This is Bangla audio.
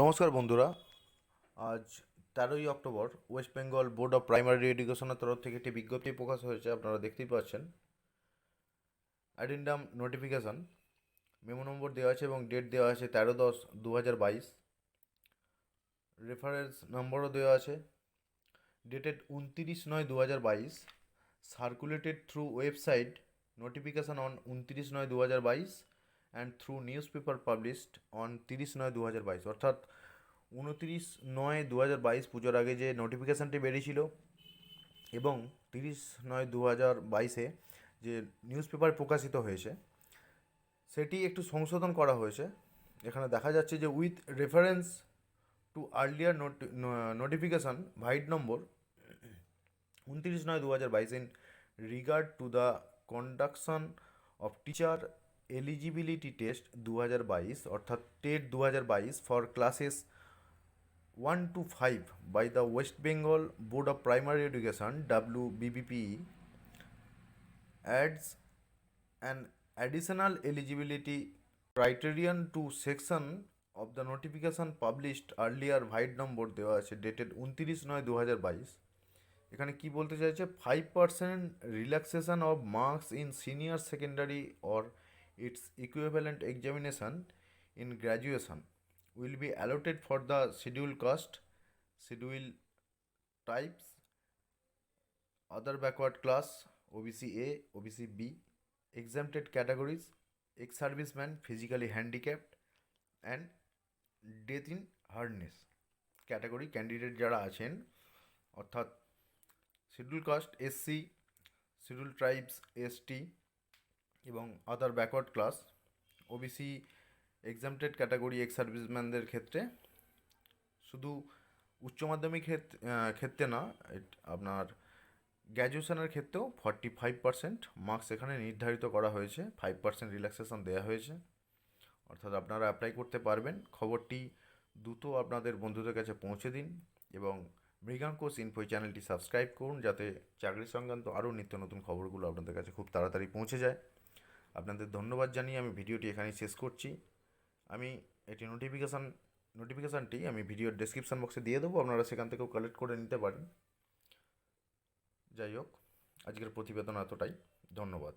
নমস্কার বন্ধুরা। আজ তেরোই October West Bengal board of primary এডুকেশনের তরফ থেকে একটি বিজ্ঞপ্তি প্রকাশ হয়েছে, আপনারা দেখতেই পাচ্ছেন। অ্যাডেন্ডাম নোটিফিকেশান, মেমো নম্বর দেওয়া আছে এবং ডেট দেওয়া আছে তেরো দশ দু হাজার বাইশ। রেফারেন্স নম্বরও দেওয়া আছে। ডেটেড উনতিরিশ নয় দু হাজার বাইশ, circulated through website, notification on উনতিরিশ নয় দু হাজার বাইশ and through newspaper published on তিরিশ নয় দু হাজার বাইশ, অর্থাৎ উনতিরিশ নয় দু হাজার বাইশ পুজোর আগে যে নোটিফিকেশানটি বেরিয়েছিল এবং তিরিশ নয় দু হাজার বাইশে যে নিউজ পেপার প্রকাশিত হয়েছে, সেটি একটু সংশোধন করা হয়েছে। এখানে দেখা যাচ্ছে যে with reference to earlier notification vide number উনত্রিশ নয় দু হাজার বাইশ in regard to the conduction of teacher eligibility test দু হাজার বাইশ, অর্থাৎ টেট দু হাজার বাইশ for classes one two five by the West Bengal board of primary education W BBP adds an additional eligibility criterion to section of the notification published earlier vide number দেওয়া আছে ডেটেড উনতিরিশ নয় দু হাজার বাইশ। এখানে কি বলতে চাইছে? Five percent relaxation of marks in senior secondary or its equivalent examination in graduation will be allotted for the schedule caste schedule types other backward class OBC A, OBC B, exempted categories, ex-serviceman, physically handicapped, and death in harness category candidate যারা আছেন অর্থাৎ schedule caste SC schedule tribes ST এবং other backward class OBC exempted category ex সার্ভিসম্যানদের ক্ষেত্রে শুধু উচ্চ মাধ্যমিক ক্ষেত্রে না আপনার গ্র্যাজুয়েশনের ক্ষেত্রেও ফর্টি ফাইভ পার্সেন্ট মার্কস এখানে নির্ধারিত করা হয়েছে ফাইভ পার্সেন্ট রিল্যাক্সেশন দেওয়া হয়েছে। অর্থাৎ আপনারা অ্যাপ্লাই করতে পারবেন। খবরটি দ্রুত আপনাদের বন্ধুদের কাছে পৌঁছে দিন এবং মৃগাঙ্কোস ইনফো চ্যানেলটি সাবস্ক্রাইব করুন, যাতে চাকরি সংক্রান্ত আরও নিত্য নতুন খবরগুলো আপনাদের কাছে খুব তাড়াতাড়ি পৌঁছে যায়। আপনাদের ধন্যবাদ জানিয়ে আমি ভিডিওটি এখানেই শেষ করছি। আমি এটি নোটিফিকেশান নোটিফিকেশানটি আমি ভিডিওর ডেসক্রিপশান বক্সে দিয়ে দেবো, আপনারা সেখান থেকেও কালেক্ট করে নিতে পারেন। যাই হোক, আজকের প্রতিবেদন এতটাই। ধন্যবাদ।